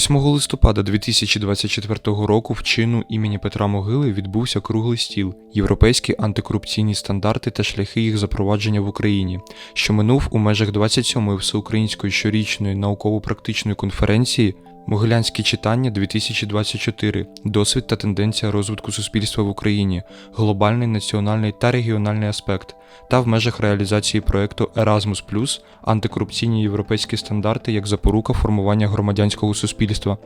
8 листопада 2024 року в чину імені Петра Могили відбувся круглий стіл Європейські антикорупційні стандарти та шляхи їх запровадження в Україні, що минув у межах 27-ї всеукраїнської щорічної науково-практичної конференції Могилянські читання 2024. Досвід та тенденція розвитку суспільства в Україні, глобальний, національний та регіональний аспект, та в межах реалізації проекту Erasmus+, антикорупційні європейські стандарти як запорука формування громадянського суспільства.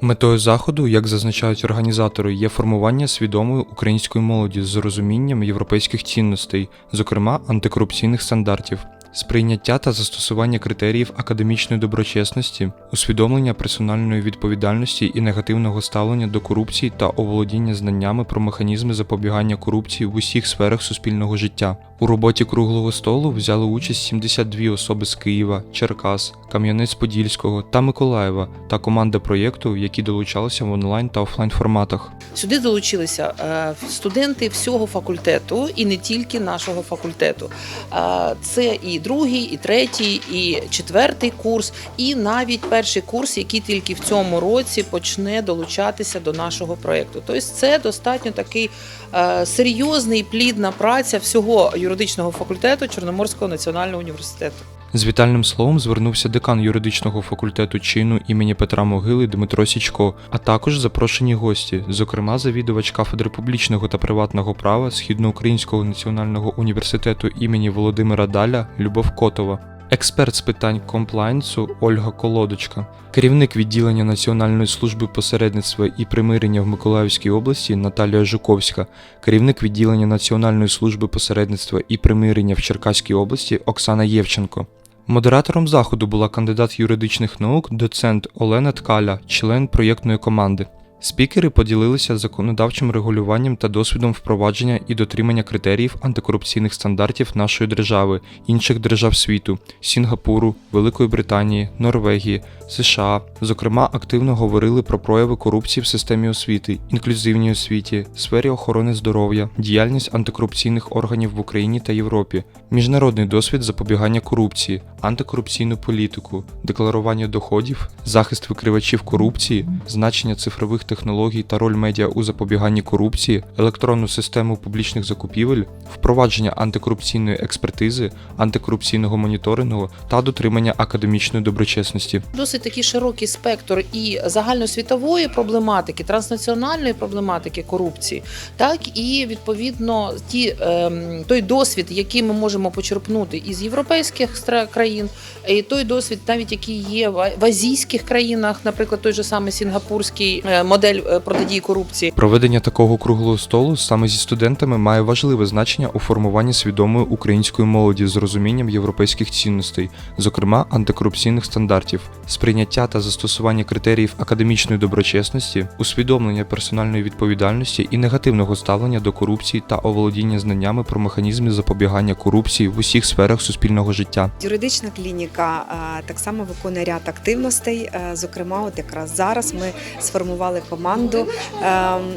Метою заходу, як зазначають організатори, є формування свідомої української молоді з розумінням європейських цінностей, зокрема антикорупційних стандартів, сприйняття та застосування критеріїв академічної доброчесності, усвідомлення персональної відповідальності і негативного ставлення до корупції та оволодіння знаннями про механізми запобігання корупції в усіх сферах суспільного життя. У роботі круглого столу взяли участь 72 особи з Києва, Черкас, Кам'янець-Подільського та Миколаєва та команда проєкту, які долучалися в онлайн та офлайн форматах. Сюди долучилися е, студенти всього факультету і не тільки нашого факультету. Е, Це і другий, і третій, і четвертий курс, і навіть перший курс, який тільки в цьому році почне долучатися до нашого проєкту. Тобто це достатньо такий е, серйозний плідна праця всього юридичного факультету Чорноморського національного університету. З вітальним словом звернувся декан юридичного факультету чину імені Петра Могили Дмитро Січко, а також запрошені гості, зокрема завідувач кафедри публічного та приватного права Східноукраїнського національного університету імені Володимира Даля Любов Котова. Експерт з питань комплайнсу Ольга Колодочка, керівник відділення Національної служби посередництва і примирення в Миколаївській області Наталія Жуковська, керівник відділення Національної служби посередництва і примирення в Черкаській області Оксана Євченко. Модератором заходу була кандидат юридичних наук, доцент Олена Ткаля, член проєктної команди. Спікери поділилися законодавчим регулюванням та досвідом впровадження і дотримання критеріїв антикорупційних стандартів нашої держави, інших держав світу Сінгапуру, Великої Британії, Норвегії, США. Зокрема, активно говорили про прояви корупції в системі освіти, інклюзивній освіті, сфері охорони здоров'я, діяльність антикорупційних органів в Україні та Європі, міжнародний досвід запобігання корупції, антикорупційну політику, декларування доходів, захист викривачів корупції, значення цифрових технологій та роль медіа у запобіганні корупції, електронну систему публічних закупівель, впровадження антикорупційної експертизи, антикорупційного моніторингу та дотримання академічної доброчесності. Досить такий широкий спектр і загальносвітової проблематики, транснаціональної проблематики корупції, так і відповідно ті, ем, той досвід, який ми можемо почерпнути із європейських країн, і той досвід, навіть який є в азійських країнах, наприклад, той же самий сінгапурський е, модель е, протидії корупції. Проведення такого круглого столу саме зі студентами має важливе значення у формуванні свідомої української молоді з розумінням європейських цінностей, зокрема антикорупційних стандартів, сприйняття та застосування критеріїв академічної доброчесності, усвідомлення персональної відповідальності і негативного ставлення до корупції та оволодіння знаннями про механізми запобігання корупції в усіх сферах суспільного життя. Юридична клініка так само виконує ряд активностей. Е, Зокрема, от якраз зараз ми сформували команду е,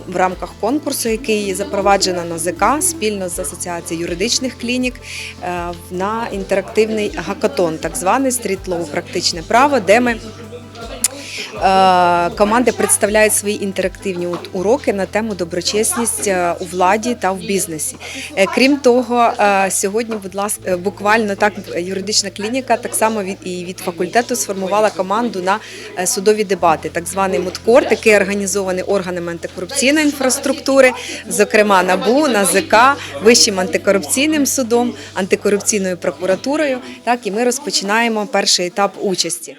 в рамках конкурсу, який запроваджено на ЗК спільно з асоціацією юридичних клінік е, на інтерактивний гакатон, так званий стріт-лоу практичне право, де ми. Е, Команди представляють свої інтерактивні уроки на тему доброчесність е, у владі та в бізнесі. Е, Крім того, сьогодні, будь ласка, буквально так юридична клініка так само від і від факультету сформувала команду на судові дебати, так званий мудкорт, який організований органами антикорупційної інфраструктури, зокрема НАБУ, НАЗК, Вищим антикорупційним судом, антикорупційною прокуратурою. Так і ми розпочинаємо перший етап участі.